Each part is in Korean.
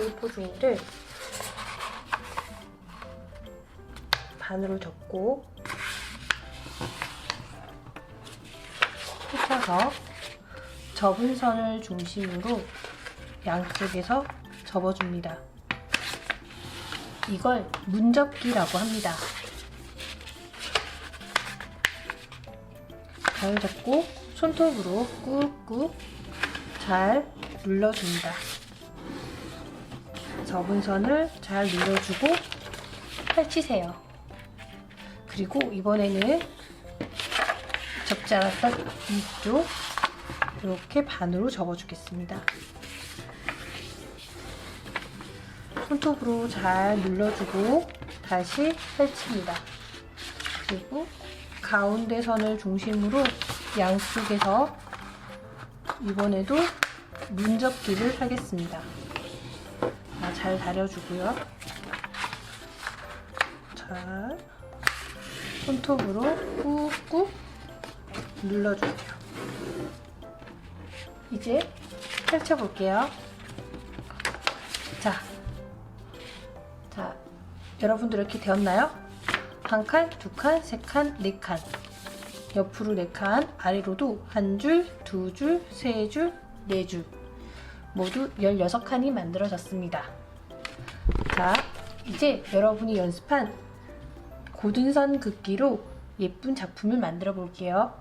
A4 종이를 반으로 접고 펼쳐서 접은 선을 중심으로 양쪽에서 접어줍니다. 이걸 문접기라고 합니다. 잘 잡고 손톱으로 꾹꾹 잘 눌러줍니다. 접은 선을 잘 눌러주고 펼치세요. 그리고 이번에는 접지 않았던 이쪽 이렇게 반으로 접어주겠습니다. 손톱으로 잘 눌러주고 다시 펼칩니다. 그리고 가운데 선을 중심으로 양쪽에서 이번에도 문접기를 하겠습니다. 자, 잘 다려주고요. 잘 손톱으로 꾹꾹 눌러주세요. 이제 펼쳐볼게요. 자, 자, 여러분들 이렇게 되었나요? 한 칸, 두 칸, 세 칸, 네 칸. 옆으로 네 칸, 아래로도 한 줄, 두 줄, 세 줄, 네 줄. 모두 16칸이 만들어졌습니다. 자, 이제 여러분이 연습한 고든선 긋기로 예쁜 작품을 만들어 볼게요.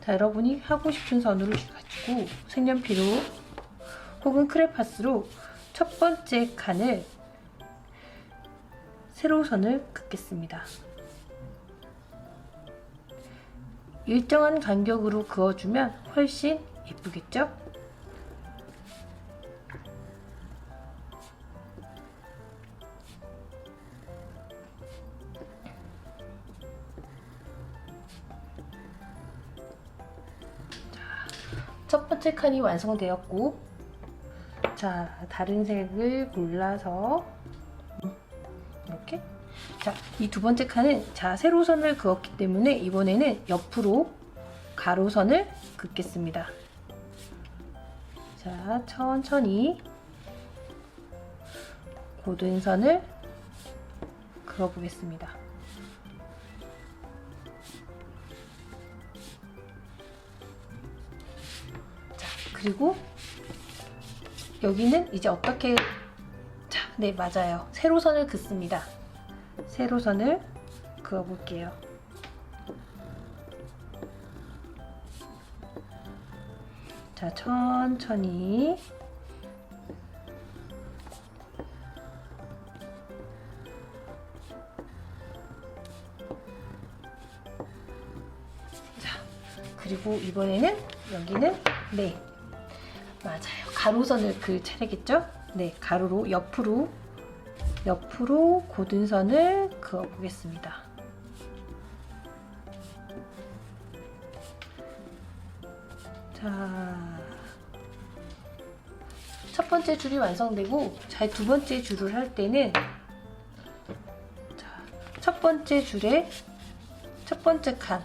자, 여러분이 하고 싶은 선으로 가지고 색연필로 혹은 크레파스로 첫 번째 칸을 세로 선을 긋겠습니다. 일정한 간격으로 그어주면 훨씬 예쁘겠죠? 첫 번째 칸이 완성되었고 자 다른 색을 골라서 이렇게. 자 이 두 번째 칸은 자 세로선을 그었기 때문에 이번에는 옆으로 가로선을 긋겠습니다. 자 천천히 고든선을 그어 보겠습니다 그리고 여기는 이제 어떻게 자, 네 맞아요. 세로선을 긋습니다. 세로선을 그어 볼게요. 자, 천천히 자, 그리고 이번에는 여기는 네 맞아요. 가로선을 그 차례겠죠? 네, 가로로 옆으로 옆으로 고든 선을 그어 보겠습니다. 자, 첫 번째 줄이 완성되고, 자, 두 번째 줄을 할 때는 자, 첫 번째 줄에 첫 번째 칸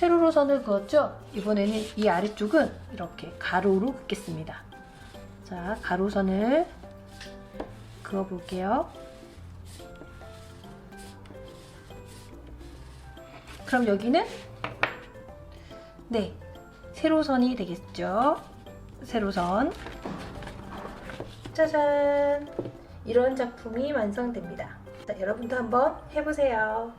세로로 선을 그었죠? 이번에는 이 아래쪽은 이렇게 가로로 긋겠습니다. 자, 가로선을 그어 볼게요. 그럼 여기는 네, 세로선이 되겠죠? 세로선. 짜잔! 이런 작품이 완성됩니다. 자, 여러분도 한번 해보세요.